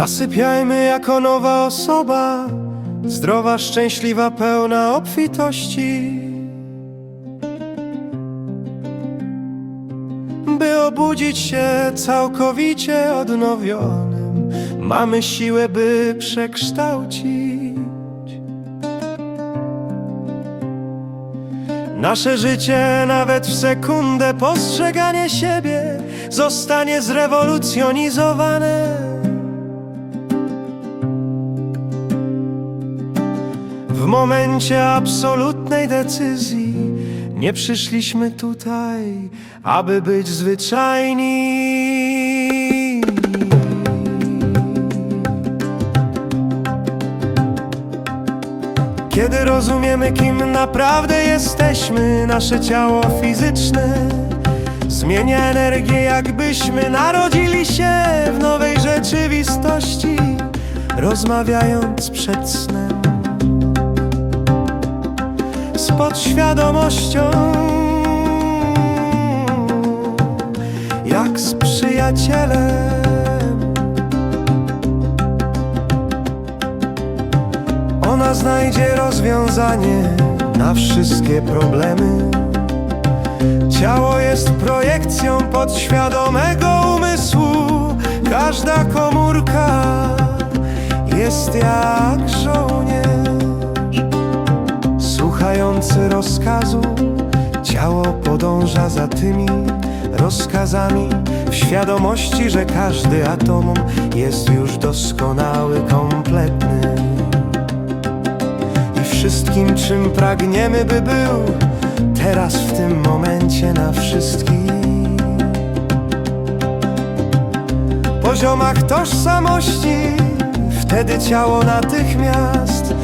Zasypiajmy jako nowa osoba, zdrowa, szczęśliwa, pełna obfitości. By obudzić się całkowicie odnowionym, mamy siłę, by przekształcić nasze życie, nawet w sekundę postrzeganie siebie zostanie zrewolucjonizowane. W momencie absolutnej decyzji nie przyszliśmy tutaj, aby być zwyczajni. Kiedy rozumiemy, kim naprawdę jesteśmy, nasze ciało fizyczne zmienia energię, jakbyśmy narodzili się w nowej rzeczywistości, rozmawiając przed snem z podświadomością, jak z przyjacielem. Ona znajdzie rozwiązanie na wszystkie problemy. Ciało jest projekcją podświadomego umysłu. Każda komórka jest jak żołnierz, rozkazu. Ciało podąża za tymi rozkazami w świadomości, że każdy atom jest już doskonały, kompletny i wszystkim, czym pragniemy, by był teraz w tym momencie na wszystkich poziomach tożsamości. Wtedy ciało natychmiast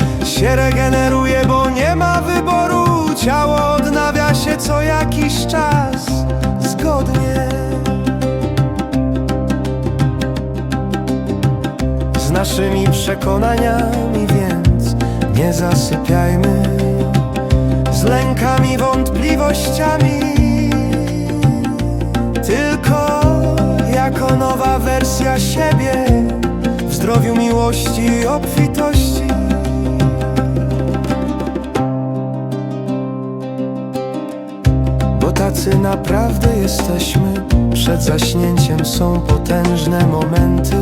się regeneruje, bo nie ma wyboru. Ciało odnawia się co jakiś czas zgodnie z naszymi przekonaniami, więc nie zasypiajmy z lękami, wątpliwościami. Tylko jako nowa wersja siebie w zdrowiu, miłości i obfitości. Naprawdę jesteśmy. Przed zaśnięciem są potężne momenty.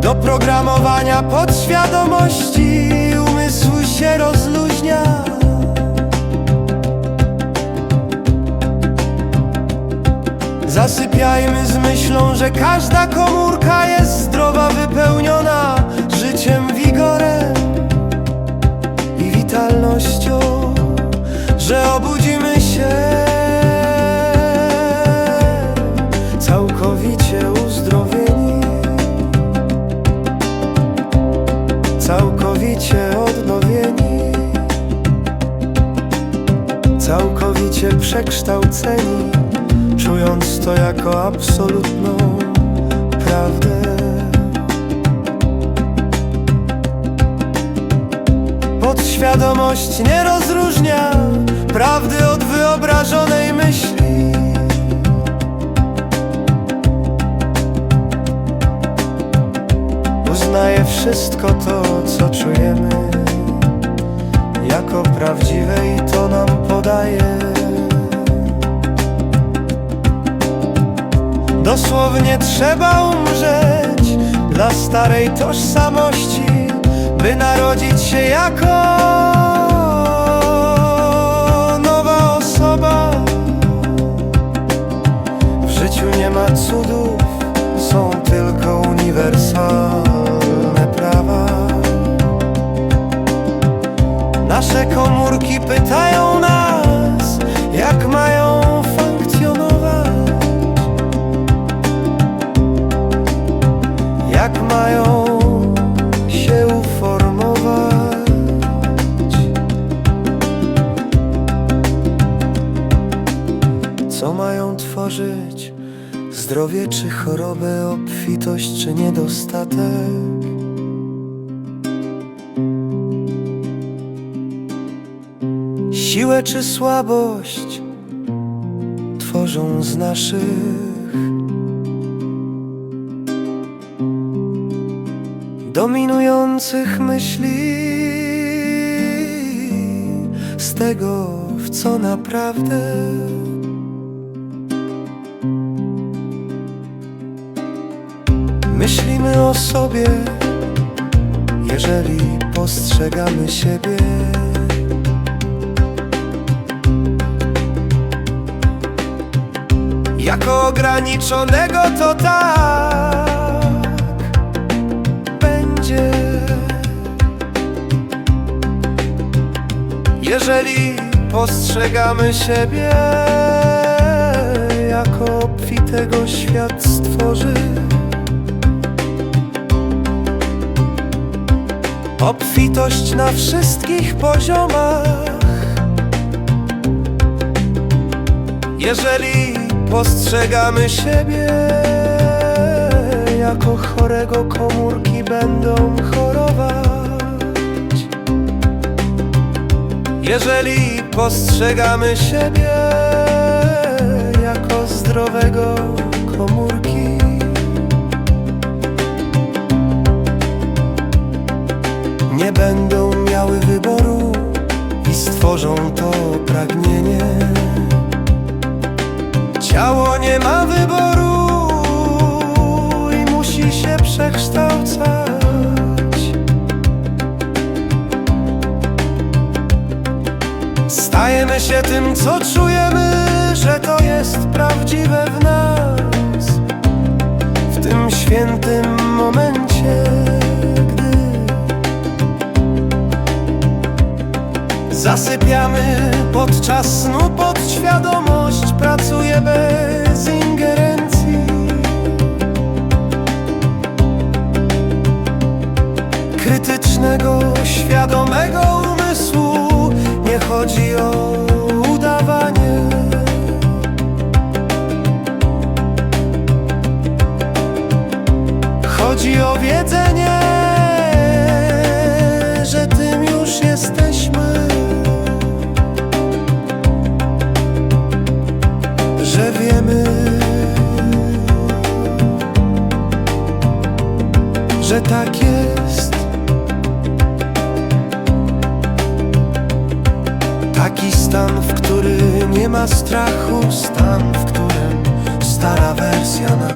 Do programowania podświadomości umysł się rozluźnia. Zasypiajmy z myślą, że każda komórka jest zdrowa, wypełniona życiem, czując to jako absolutną prawdę. Podświadomość nie rozróżnia prawdy od wyobrażonej myśli. Uznaje wszystko to, co czujemy, jako prawdziwe i to nam podaje. Dosłownie trzeba umrzeć dla starej tożsamości, by narodzić się jako czy chorobę, obfitość czy niedostatek? Siłę czy słabość? Tworzą z naszych dominujących myśli, z tego, w co naprawdę. Myślimy o sobie, jeżeli postrzegamy siebie. Jako ograniczonego to tak będzie. Jeżeli postrzegamy siebie jako obfitego świat Obfitość na wszystkich poziomach. Jeżeli postrzegamy siebie jako chorego, komórki będą chorować. Jeżeli postrzegamy siebie jako zdrowego, przekształcać. Stajemy się tym, co czujemy, że to jest prawdziwe w nas. W tym świętym momencie, gdy Zasypiamy podczas snu, podświadomość pracuje bez Krytycznego, świadomego umysłu nie chodzi o udawanie. Chodzi o wiedzenie, że tym już jesteśmy. że wiemy, że tak jest. Stan, w który nie ma strachu, stan, w którym stara wersja na